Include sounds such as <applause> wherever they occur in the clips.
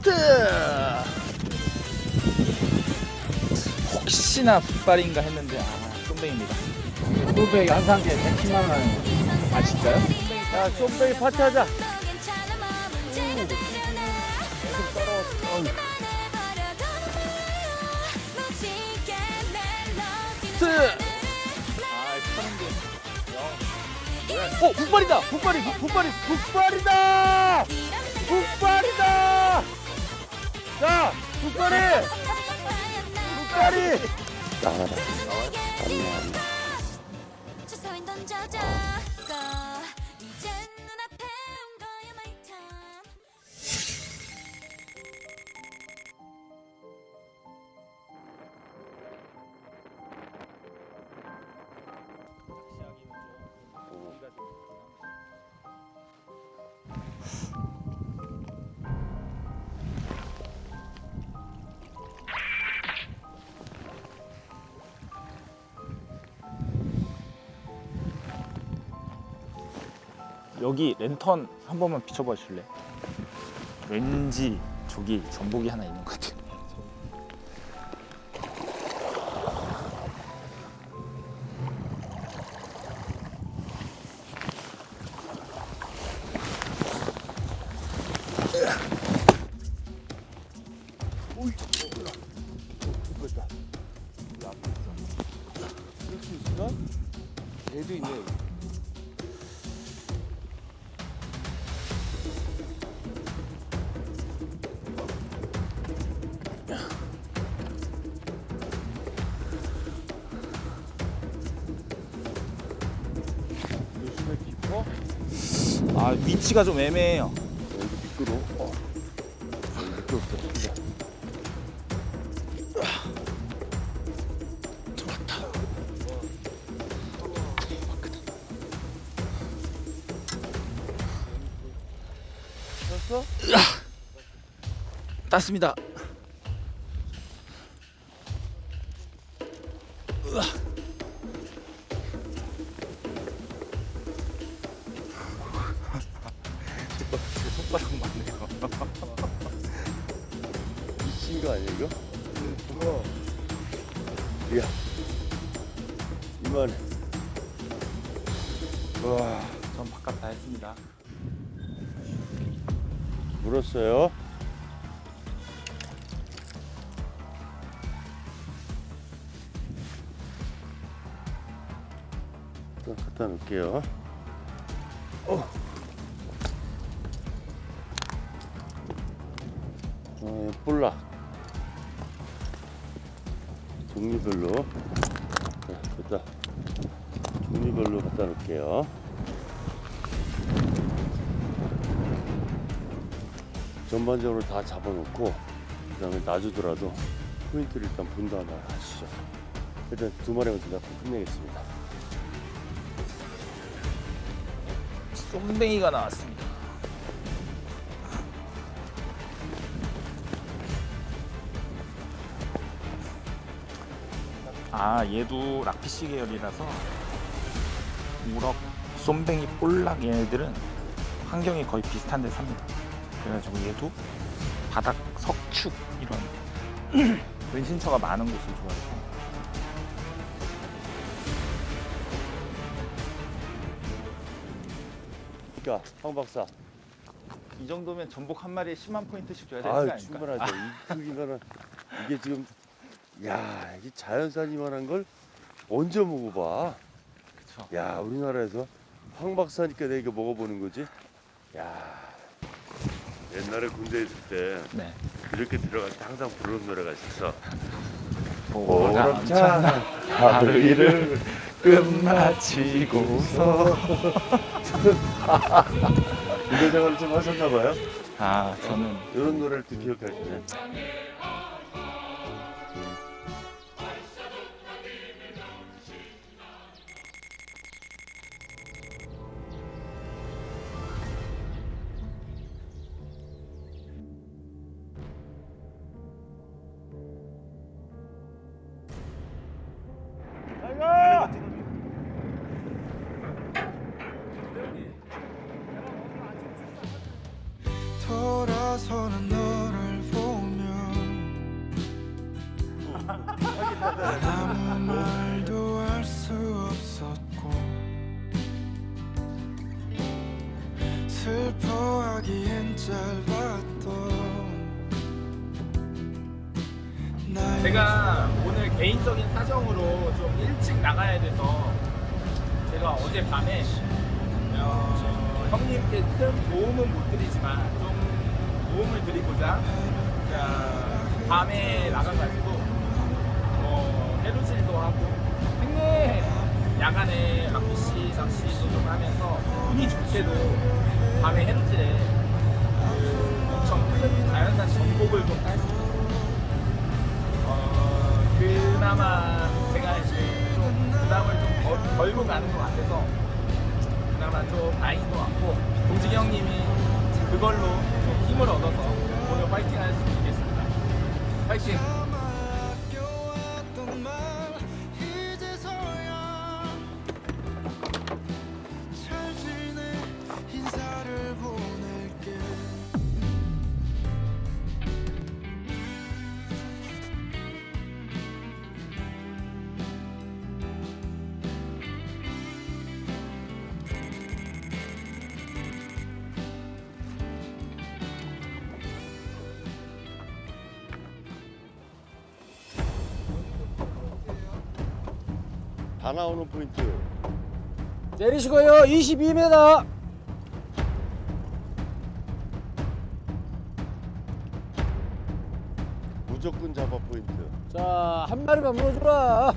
히트! 혹시나 붓발인가 했는데 아 쏨뱅입니다. 소백이 한 상자에 110만 원. 아 진짜요? 야, 소백이 파티하자. 히트! 아. 어 붓발이다! 붓발이 붓발이 북발이다! 북발이다! 자, 북발이! 북발이! 나와라. 아니야, 여기 랜턴 한 번만 비춰봐 줄래? 왠지 저기 전복이 하나 있는 것 같아. 위치가 좀 애매해요. 여기 미끄러. 어. 미끄럽다. 땄습니다. 전 바깥 다 했습니다. 물었어요. 또 갖다 놓을게요. 어, 볼락. 종류별로. 자, 됐다. 종류별로 갖다 놓을게요. 전반적으로 다 잡아놓고 그 다음에 놔주더라도 포인트를 일단 본 다음에 하시죠. 일단 두 마리만 더 잡고 끝내겠습니다. 쏨뱅이가 나왔습니다. 아 얘도 락피시 계열이라서 우럭, 쏨뱅이, 볼락 얘네들은 환경이 거의 비슷한 데 삽니다. 그래가지고 얘도 바닥 석축 이런 <clears throat> 은신처가 많은 곳을 좋아해서 그러니까 황 박사, 이 정도면 전복 한 마리에 10만 포인트씩 줘야 되는 거 아 아닙니까? 충분하죠. 이 <laughs> 크기면은 이게 지금 야 이게 자연산이만한 걸 언제 먹어봐? 그쵸. 야 우리나라에서 황 박사니까 내가 이거 먹어보는 거지. 야 옛날에 군대 있을 때 네. 이렇게 들어갈 때 항상 부르는 노래가 있었어. 보람찬 하루 일을 끝마치고서 <laughs> 군대 생활을 좀 하셨나 봐요. 아 저는 이런 노래를 또. 돌 사정으로 좀 일찍 나가야 돼서 제가 어제 밤에 어, 형님께 큰 도움은 못 드리지만 좀 도움을 드리고자 자, 밤에 나가가지고 뭐 해루질도 하고 행내 야간에 낚시 낚시도 좀 하면서 운이 좋게도 밤에 해루질에 그 엄청 큰 자연산 전복을 좀. 어, 그나마 제가 이제 좀 부담을 좀 덜, 덜고 가는 것 같아서 그나마 좀 다행인 것 같고 동진이 형님이 그걸로 좀 힘을 얻어서 오늘 파이팅 할 수 있겠습니다. 파이팅! 다 나오는 포인트. 내리시고요 22m 무조건 잡아 포인트. 자 한 마리만 물어주라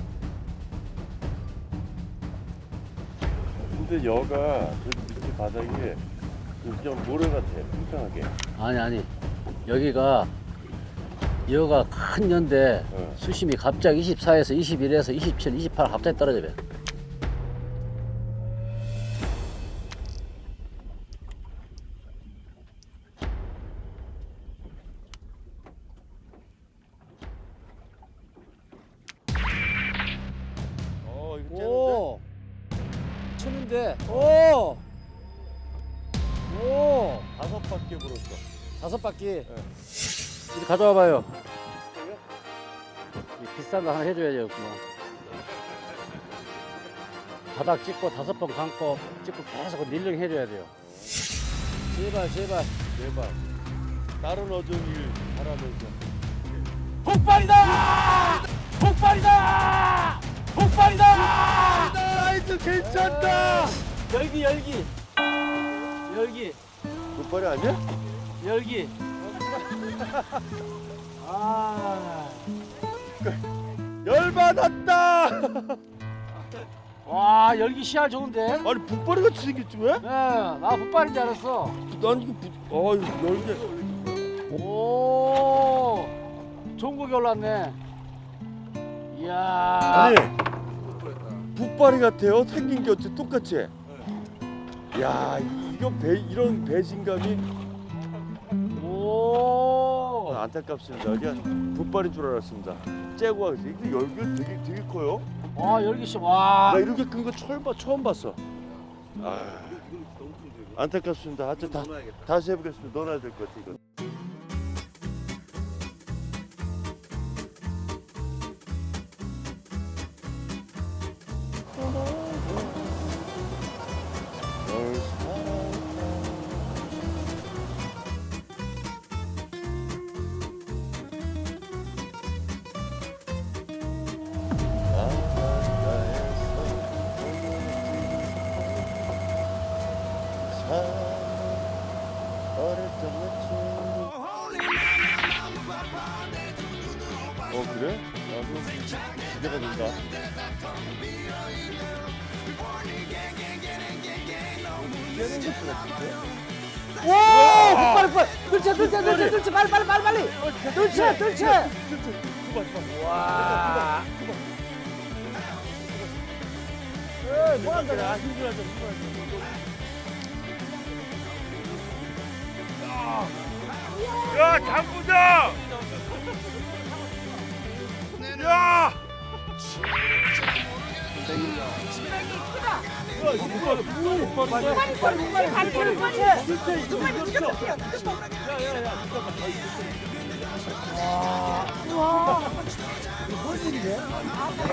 근데 여가 저기 밑에 바닥이 그냥 모래 같아. 팽팽하게. 아니 아니 여기가 여가 큰 연대 어. 수심이 갑자기 24에서 21에서 27, 28 갑자기 떨어져 버어 이거? 오 치는데 오 오, 다섯 바퀴 불었어. 다섯 바퀴. 이리 가져와 봐요 이 비싼 거 하나 해줘야죠 그만 바닥 찍고 다섯 번 감고 찍고 계속 릴링 해줘야 돼요 제발, 제발. 제발. 다른 어종일 바라면서. 폭발이다! 폭발이다! 폭발이다! 나이스 괜찮다. 열기, 열기. 열기, 굿발이 아니야? 열기. 아, 열받았다. 와, 열기 시야 좋은데? 아니 북발이 같이 생겼지 왜? 네, 나 북발인 줄 알았어. 난 이거 북. 어 이거 열게. 오, 좋은 고기 올랐네. 이야. 아니 북발이 같아요. 생긴 게 어째 똑같이. 야 이거 배 이런 배신감이 오. 안타깝습니다. 이게 북발인 줄 알았습니다. 째고 하겠어. 이게 열기 되게 되게 커요. 와, 열기 씨, 와. 나 이렇게 큰 거 처음 봐 처음 봤어. 아, 안타깝습니다. 하여튼 다 다시 해보겠습니다. 넣어놔야 될 것 같아 이거. 뚫쳐, 뚫쳐, 뚫쳐, 뚫쳐. 빨리, 빨리, 빨리, 빨리. 뚫쳐, 뚫쳐. 와. 에이, 뭐 한다. 아 힘들어져. 야 장부장! 야!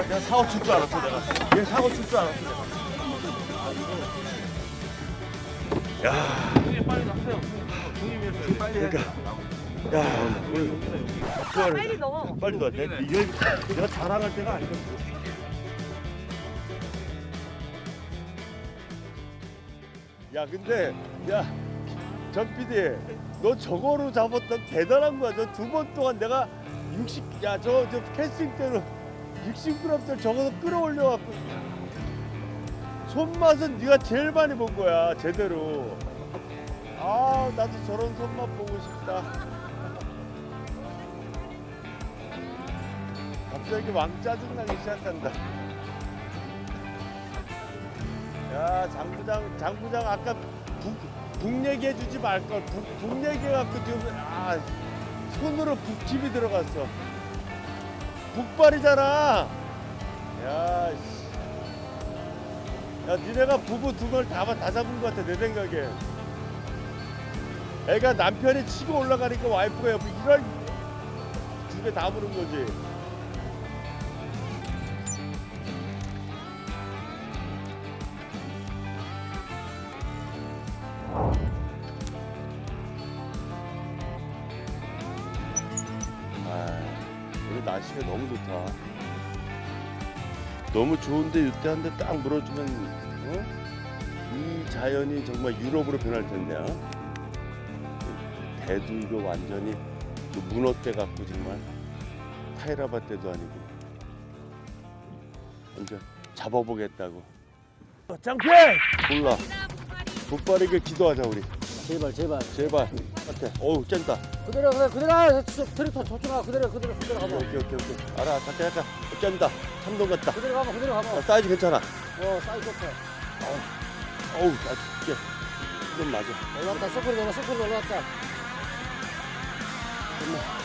내가 사고 칠 줄 알았어 내가. 얘 사고 칠 줄 알았어 내가. 야. 빨리 넣어. 빨리 가. 내, 이게 내가 자랑할 때가 아니거든. 야 근데 야전 PD 너 저거로 잡았던 대단한 거야. 저 두 번 동안 내가 60 야 저 저 캐스팅 때는 60g짜리 저거서 끌어올려 갖고 손맛은 네가 제일 많이 본 거야 제대로. 아 나도 저런 손맛 보고 싶다. 갑자기 왕 짜증나기 시작한다. 야 장부장 장부장 아까 북, 북 얘기해 주지 말걸 북, 북 얘기해 갖고 지금 아 손으로 북집이 들어갔어. 북발이잖아. 야 씨. 야 니네가 부부 두 걸 다 다 잡은 것 같아 내 생각에. 애가 남편이 치고 올라가니까 와이프가 옆에 두개다 부른 거지. 너무 좋다. 너무 좋은데 이때 한 대 딱 물어주면 어? 이 자연이 정말 유럽으로 변할 텐데. 어? 대도 이거 완전히 그 문어대 같고 정말 타이라바 때도 아니고 완전 잡아보겠다고. 장편! 몰라. 북발에게 기도하자 우리. 제발 제발. 제발. 어때? 어우 짠다. 그대로 그대로 그대로 트랙터 저쪽아 그대로 그대로 그대로 가봐. 오케이 오케이 오케이. 알아. 잠깐 잠깐. 짠다. 참돔 같다. 그대로 가봐 그대로 가봐. 아, 사이즈 괜찮아. 어 사이즈 좋다. 어우, 나 죽게. 좀 맞아. 올라왔다 소쿠리 올라 소쿠리 올라왔다.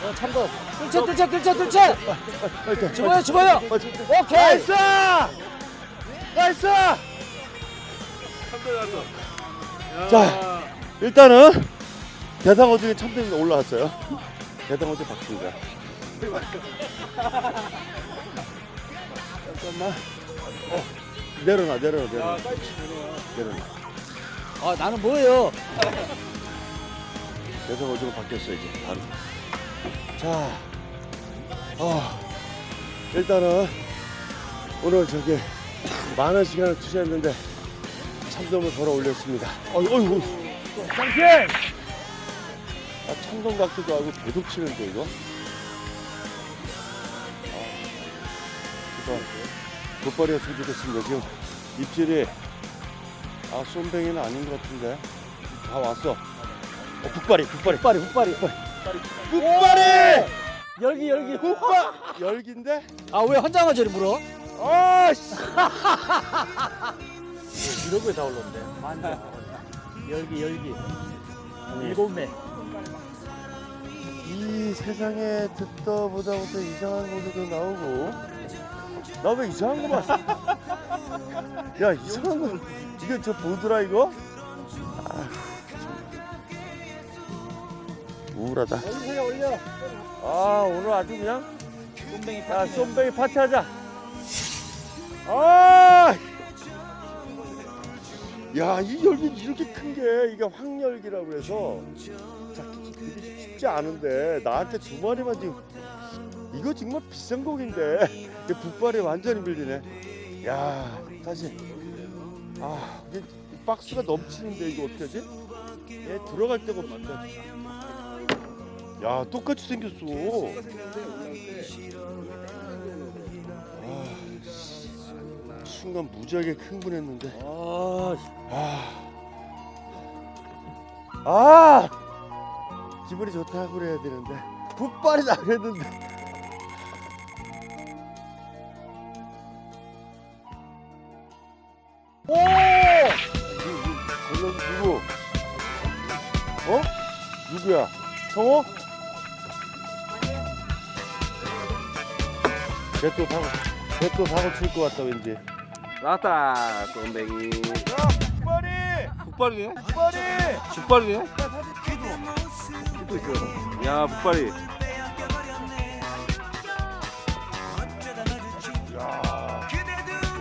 어 참고. 뜰채 뜰채 뜰채 뜰채. 집어요 집어요. 오케이. 나이스! 나이스! 자, 일단은 대상어 중에 참돔이 올라왔어요. 대상어 중에 박습니다. 잠깐만. 어, 내려놔, 내려놔, 내려놔. 내려놔. 아 나는 뭐예요? 대상어 중에 바뀌었어, 이제. 바로. 자, 어, 일단은 오늘 저기 많은 시간을 투자했는데 참돔을 걸어 올렸습니다. 어이, 어이구. 짱피해! 아, 참돔 같기도 하고 계속 치는데, 이거? 아, 이거 돗발이었으면 좋겠습니다. 지금 입질이, 아, 쏨뱅이는 아닌 것 같은데. 다 왔어. 어, 북발이, 북발이. 훅발이 훅발이. 북발이! 열기 열기. 북발! 열기인데? 아왜 저리 물어? 아씨! 이런 거에 다 올랐는데. 만져. 열기 열기. 일곱 매. 이 세상에 듣다 보다부터 이상한 것도 나오고 나 왜 이상한 거 봤어? <laughs> 야 이상한 거 이게 저 보드라 이거? 아, 우울하다 올려 올려. 아 오늘 아주 그냥 쏨뱅이 파티 야 쏨뱅이 파티하자 아! 야 이 열기 이렇게 큰 게 이게 황열기라고 해서 쉽지 않은데 나한테 두 마리만 지금 이거 정말 비싼 이 북발이 완전히 밀리네. 야 사실 아 이게 박스가 넘치는데 이거 어떻게 하지? 얘 들어갈 데가 없는데 야 똑같이 생겼어. 아, 순간 무지하게 흥분했는데. 아 아, 아, 기분이 좋다고 그래야 되는데 북발이 나랬는데. 오! 누구? 누구? 어? 누구야? 성호? 쟤또 사고, 쟤또 사고 칠 것 같다 왠지. 나왔다 쏨뱅이 북발이! 북발이네 북발이! 북발이네 야 북발이. 야.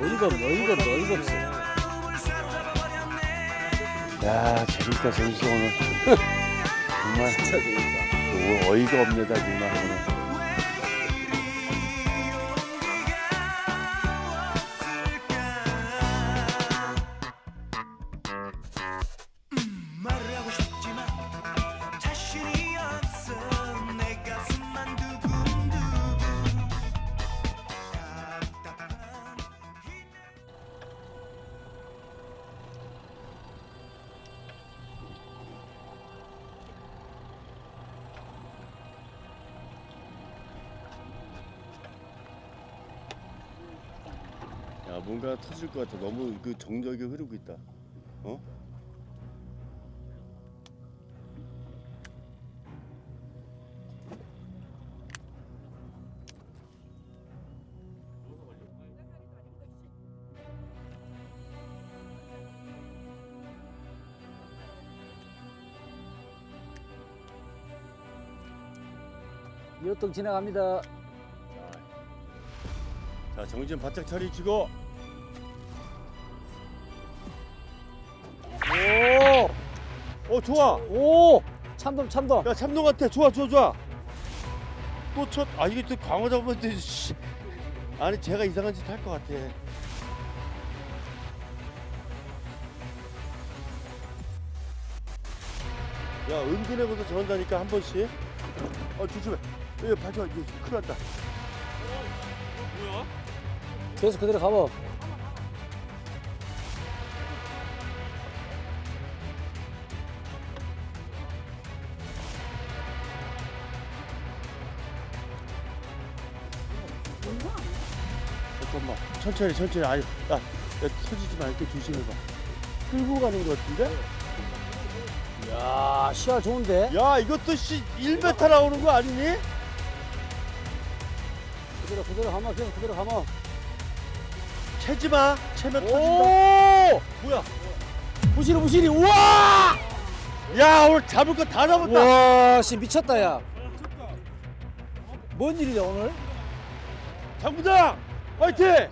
어이가 없네 어이가 없네 어이가 없어. 야 재밌다 재밌어 오늘. <laughs> 정말. 진짜 재밌다. 어이가 없네다 정말 오늘 뭔가 터질 것 같아 너무 그 정적이 흐르고 있다 어? 이호통 지나갑니다. 자 정신 바짝 차리시고 오! 어 좋아 오! 참돔 참돔. 야 참돔 같아 좋아 좋아 좋아 또 첫 아 이게 또 광어 잡으면 씨. 아니 제가 이상한 짓 할 것 같아 야 은근해보서 저런다니까 한 번씩 어 조심해 여기 봐줘 이거 큰일 났다 계속 그대로 가봐. 잠깐만 천천히 천천히 아니 야, 야 터지지 말게 조심해 봐 끌고 가는 것 같은데? 야 시야 좋은데? 야 이것도 씨 1m 나오는 거 아니니? 그대로 그대로 가마 계속 그대로 가마. 채지 마 채면 터진다 오! 뭐야 부시리 부시리 우와! 야 오늘 잡을 거 다 잡았다 와, 씨 미쳤다 야. 뭔 일이야 오늘? 장부장 화이팅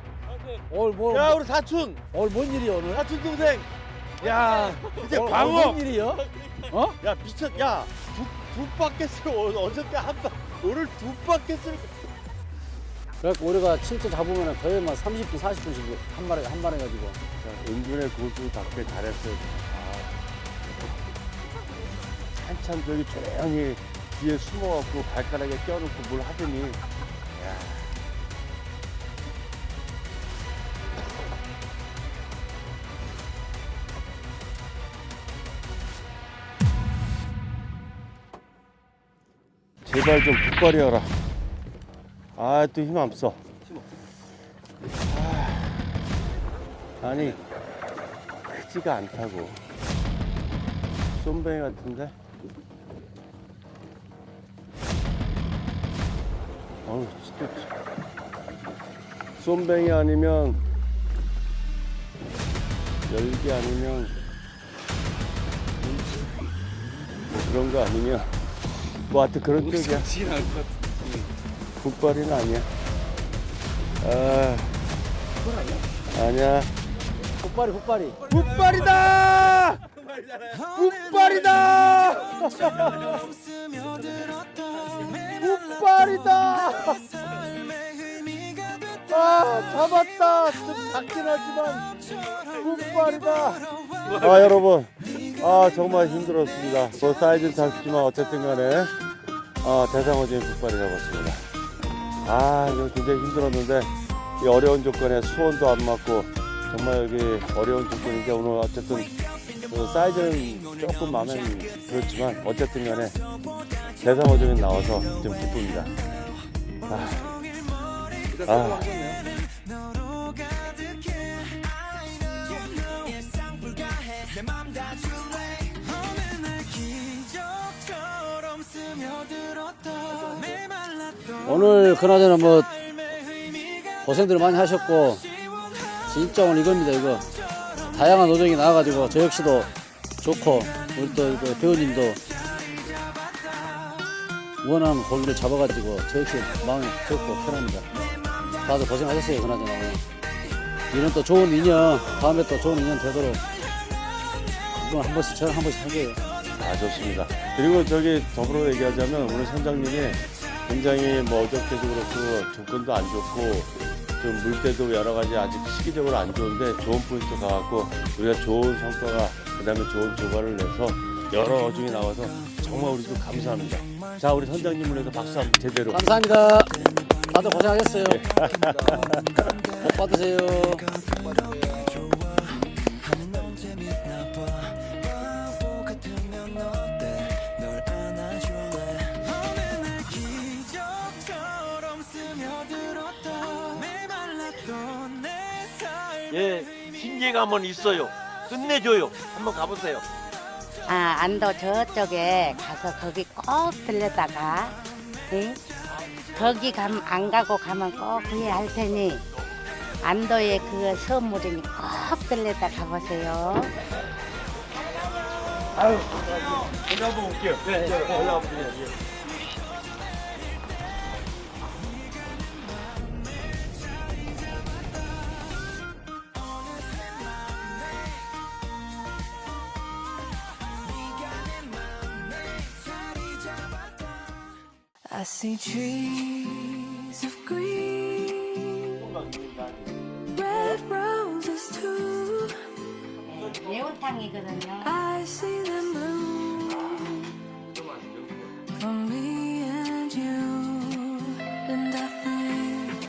오늘 뭐 야 우리 사촌 오늘 뭔 일이야 오늘? 사촌 동생 야 이제 오늘 광어 뭔 일이야? 어? 야 미쳤 야두두 바켓을 어- 어저께 한 바 오늘 두 바켓을 그래갖고 우리가 진짜 잡으면 거의 막 30분 40분씩 한 마리 한 마리 가지고. 은근의 고수 답게 잘했어요 아. 한참 저기 조용히 뒤에 숨어갖고 발가락에 껴놓고 뭘 하더니 제발 좀 북발이어라. 아 또힘 없어 아, 아니 크지가 않다고. 쏨뱅이 같은데? 어우 진짜. 쏨뱅이 아니면 열기 아니면 뭐 그런 거 아니면 뭐 하여튼 그런 쪽이야. 북발이는 아니야. 아. 아니야. 굿발이 굿발이. 북발이다! 북발이다! 북발이다! 아 잡았다. 좀 작긴 하지만 북발이다. 아 여러분 아 정말 힘들었습니다. 그 사이즈는 작지만 어쨌든 간에 아 대상어진 북발이 잡았습니다. 아 이거 굉장히 힘들었는데 이 어려운 조건에 수온도 안 맞고 정말 여기 어려운 조건인데 오늘 어쨌든 그 사이즈는 조금 마음에 들었지만 어쨌든 간에 대상어종이 나와서 좀 기쁩니다. 아, 아. 오늘 그나저나 뭐 고생들 많이 하셨고 진짜 오늘 이겁니다 이거 다양한 노정이 나와가지고 저 역시도 좋고 우리 또 배우님도 원하는 고기를 잡아가지고 저 역시 마음이 좋고 편합니다 다들 고생하셨어요 그나저나 오늘 이런 또 좋은 인연 다음에 또 좋은 인연 되도록 이건 한 번씩 저는 한 번씩 하게요. 아 좋습니다. 그리고 저기 더불어 얘기하자면 오늘 선장님이 굉장히 뭐 어저께도 그렇고 조건도 안 좋고 좀 물때도 여러 가지 아직 시기적으로 안 좋은데 좋은 포인트 가갖고 우리가 좋은 성과가 그다음에 좋은 조과를 내서 여러 어종이 나와서 정말 우리도 감사합니다. 자 우리 선장님을 위해서 박수 한번 제대로. 감사합니다. 다들 고생하셨어요. 복 받으세요. 신기감은 있어요. 끝내줘요. 한번 가보세요. 아, 안도 저쪽에 가서 거기 꼭 들렸다가, 예? 거기 감, 안 가고 가면 꼭 후회할 테니, 안도에 그 선물이니 꼭 들렸다 가보세요. I see trees of green, red roses too. 매운탕이거든요. I see them bloom